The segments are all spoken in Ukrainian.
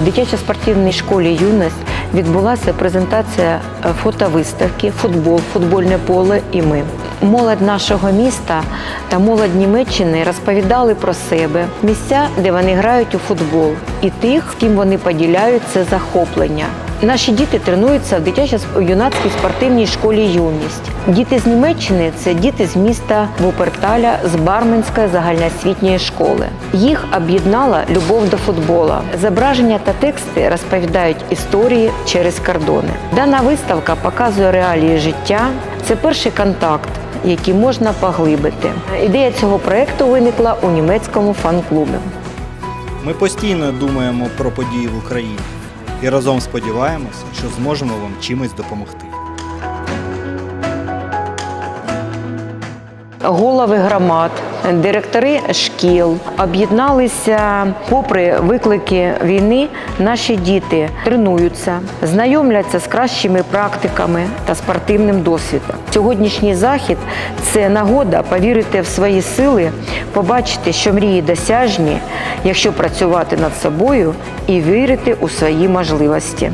В дитячо-спортивній школі юність відбулася презентація е, фотовиставки Футбол, футбольне поле і ми. Молодь нашого міста та молодь Німеччини розповідали про себе, місця, де вони грають у футбол, і тих, з ким вони поділяють це захоплення. Наші діти тренуються в дитячо-юнацькій спортивній школі юність. Діти з Німеччини це діти з міста Вуперталя з Барменської загальноосвітньої школи. Їх об'єднала любов до футбола. Зображення та тексти розповідають історії через кордони. Дана виставка показує реалії життя. Це перший контакт, який можна поглибити. Ідея цього проекту виникла у німецькому фан-клубі. Ми постійно думаємо про події в Україні і разом сподіваємося, що зможемо вам чимось допомогти. Голови громад, директори шкіл об'єдналися. Попри виклики війни, наші діти тренуються, знайомляться з кращими практиками та спортивним досвідом. Сьогоднішній захід це нагода повірити в свої сили, побачити, що мрії досяжні, якщо працювати над собою і вірити у свої можливості.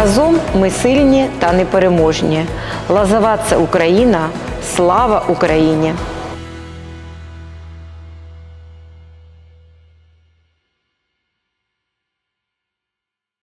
Разом ми сильні та непереможні. Лазова це Україна. Слава Україні!